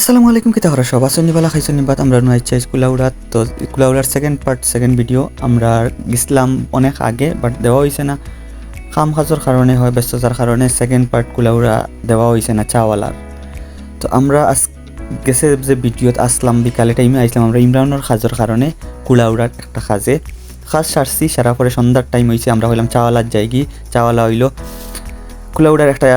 আসসালামু আলাইকুম কিতা হরা সব? আসনি বালা খাইছো নিবাত আমরা নয় চাইজ কুলাউড়াত তো কুলাউড়ার সেকেন্ড পার্ট সেকেন্ড ভিডিও আমরা গেছিলাম অনেক আগে বাট দেওয়া হয়েছে না। কাম কাজের কারণে হয়, ব্যস্ততার কারণে সেকেন্ড পার্ট কুলাউড়া দেওয়া হয়েছে না চাওয়ালার। তো আমরা আজ গেছে যে ভিডিওত আসলাম, বিকালে টাইমে আইসলাম আমরা ইমরানের কাজের কারণে কুলাউড়ার একটা কাজে। কাজ সারছি সারা পরে সন্ধ্যার টাইম হয়েছে আমরা হইলাম চাওয়ালার যাইগি চাওয়ালা হইল। কুলাউড়ার একটা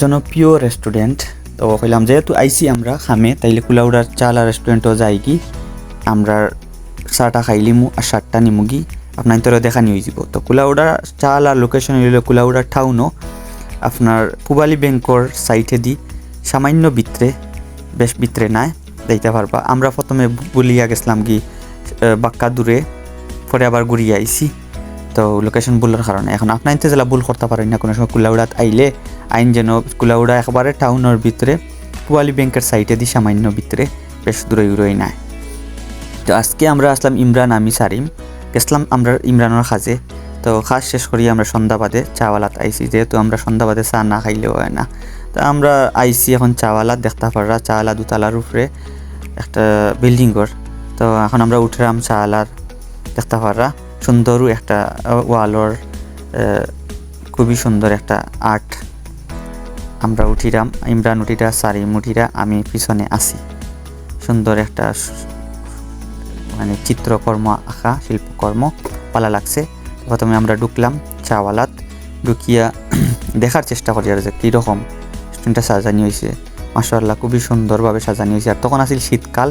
জনপ্রিয় রেস্টুরেন্ট তো কইলাম, যেহেতু আইসি আমরা খামে, তাইলে কুলাউড়ার চালা রেস্টুরেন্টও যাই কি? আমরা চাটা খাইলিমু আর সাতটা নিমুগি আপনার তোরা দেখানি হয়ে যাব তো কুলাউড়া আর লোকেশন হইল কুলাউড়া টাউনও আপনার পুবালি ব্যাংকর সাইটে দি, সামান্য বিত্রে বেশ বিত্রে নাই দেখতে পারবা। আমরা প্রথমে বলিয়া গেছিলাম কি বাক্কা দূরে, পরে আবার ঘুরিয়ে আইছি। তো লোকেশন ভুলের কারণে। এখন আপনার ইনতে জেলা ভুল করতে পারেন না, কোনো সময় কুলাউড়াত আইলে আইন যেন কুলাউড়া একবারে টাউনের ভিতরে পুয়ালি ব্যাংকের সাইটে দি সামান্য ভিতরে, বেশ দূরে দূরেই নাই। তো আজকে আমরা আসলাম ইমরান আমি সারিম। গেছিলাম আমরা ইমরানের খাজে তো খাস শেষ করি আমরা সন্ধ্যাবাদে চাওয়ালাত আইসি যেহেতু আমরা সন্ধ্যাবাদে চা না খাইলেও হয় না। তো আমরা আইসি এখন চাওয়ালাত দেখতে পাররা চাওয়ালা দুতলার উপরে একটা বিল্ডিংর তো এখন আমরা উঠলাম চাওয়ালার দেখতে পাররা সুন্দরও একটা ওয়ালর খুবই সুন্দর একটা আর্ট। আমরা উঠিরাম ইমরান উঠিরা, সারিম মুঠিরা আমি পিছনে আসি সুন্দর একটা মানে চিত্রকর্ম আঁকা, শিল্পকর্ম, পালা লাগছে। প্রথমে আমরা ঢুকলাম চাওয়ালাত, ঢুকিয়া দেখার চেষ্টা করি আর যে কীরকম রেস্টুরেন্টটা সাজানি হয়েছে মাসাল্লাহ খুবই সুন্দরভাবে সাজানি হয়েছে আর তখন আসিল শীতকাল,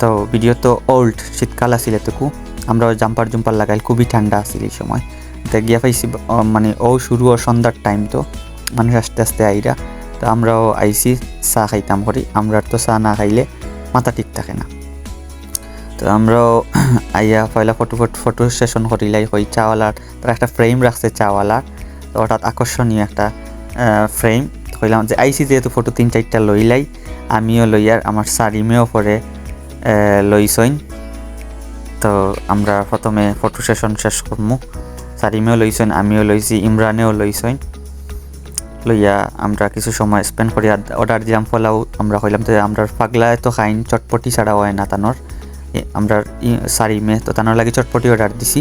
তো ভিডিও তো ওল্ড শীতকাল আসিল এতকু। আমরা জাম্পার জুম্পার লাগাইল খুবই ঠান্ডা আসিল এই সময়। তো গিয়া পাইছি মানে ও শুরু ও সন্ধ্যার টাইম তো, মানুষ আস্তে আস্তে আইরা, তো আমরাও আইসি চা খাইতাম করি আমরা তো চা না খাইলে মাথা ঠিক থাকে না। তো আমরাও আইয়া পয়লা ফটো ফটো ফটো সেশন করিলাই হই চাওয়ালার, তার একটা ফ্রেম রাখছে চাওয়ালার, তো হঠাৎ আকর্ষণীয় একটা ফ্রেম কইলাম যে আইসি যেহেতু ফটো তিন চারটা লইলাই, আমিও লইয়ার, আমার সারিমেও পরে লইছইন। তো আমরা প্রথমে ফটো সেশন শেষ করমু। সারিমেও লইছইন আমিও লইছি, ইমরানেও লইছইন লইয়া আমরা কিছু সময় স্পেন্ড করি। অর্ডার দিলাম ফলাও আমরা কইলাম তো আমরা পাগলায় তো খাইন, চটপটি ছাড়া হয় না তানোর। আমরা সারি মে তো তানোর লাগে চটপটি অর্ডার দিছি।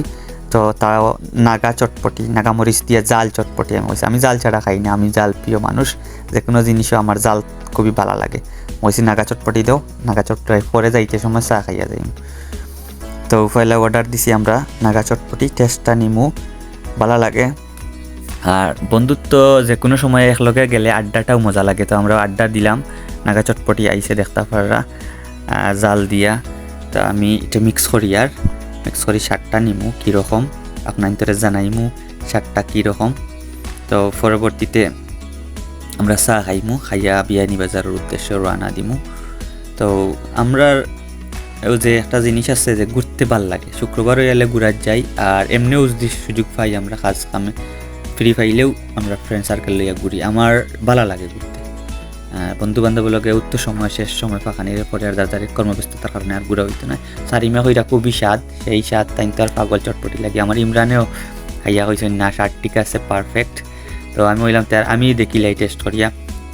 তো তাও নাগা চটপটি নাগা মরিচ দিয়ে জাল চটপটি আমি বলছি আমি জাল ছাড়া খাই না আমি জাল প্রিয় মানুষ। যে কোনো জিনিসও আমার জাল খুবই ভালো লাগে। বলছি নাগা চটপটি দাও, নাগা চটপটি পরে যাইতে সময় চা খাইয়া যাই তো পয়লা অর্ডার দিছি আমরা। নাগা চটপটি টেস্টটা নিমু ভালো লাগে। আর বন্ধুত্ব যে কোনো সময় একলগে গেলে আড্ডাটাও মজা লাগে। তো আমরা আড্ডা দিলাম। নাগা চটপটি আইসে দেখতে পাররা জাল দিয়া। তো আমি এটা মিক্স করি আর। মিক্স করি শাকটা নিমু কীরকম আপনার তোরে জানাইমু শাকটা কীরকম তো পরবর্তীতে আমরা চা খাইমু, খাইয়া বিয়ানি বাজারের উদ্দেশ্যে রওনা দিমু। তো আমরা ও যে একটা জিনিস আছে যে ঘুরতে ভালো লাগে। শুক্রবার এলে ঘুরার যাই, আর এমনিও যদি সুযোগ পাই আমরা কাজ কামে। ফ্রি পাইলেও আমরা ফ্রেন্ড সার্কেল লইয়া ঘুরি। আমার ভালো লাগে ঘুরতে। বন্ধু বান্ধব উত্তর সময় শেষ, সময় ফাঁকা নিয়ে পরে আর দাদারে কর্মব্যস্ততার কারণে আর ঘুরা হইতো না। সারিমা হইরা খুবই স্বাদ সেই স্বাদ তাই তো আর পাগল চটপটি লাগে। আমার ইমরানেও খাইয়া হয়েছে না স্বাদ ঠিক আছে পারফেক্ট তো আমি হইলাম তার, আমি দেখিলাই টেস্ট করিয়া,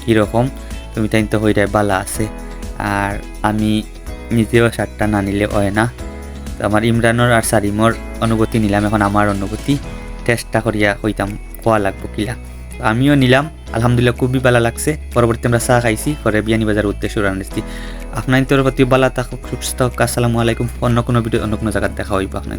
কীরকম? তুমি তাই তো হইরাই বালা আছে। আর আমি নিজেও শার্টটা না নিলে হয় না। তো আমার ইমরানোর আর সারিমর অনুভূতি নিলাম, এখন আমার অনুভূতি। চেষ্টা করিয়া হইতাম খোয়া লাগবো কিলা। আমিও নিলাম, আলহামদুলিল্লাহ খুবই ভালো লাগছে। পরবর্তী আমরা চা খাইছি পরে বিয়ানি বাজার উদ্দেশ্যে দিচ্ছি আপনার তোর প্রতি বালা থাকুক সুস্থ আসসালামু আলাইকুম। অন্য কোনো ভিডিও অন্য কোনো জায়গায় দেখা হইব আপনার